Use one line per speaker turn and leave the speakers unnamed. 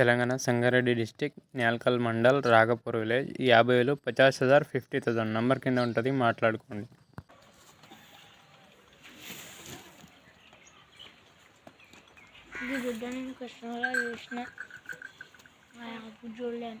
Telangana Sangareddy district Nyalkal mandal Ragapur village. యాభై వేలు పచాస్ హజార్ ఫిఫ్టీ థౌసండ్. నంబర్ కింద ఉంటుంది మాట్లాడుకోండి.
నేను? కృష్ణలో చూసిన. చూడలేను.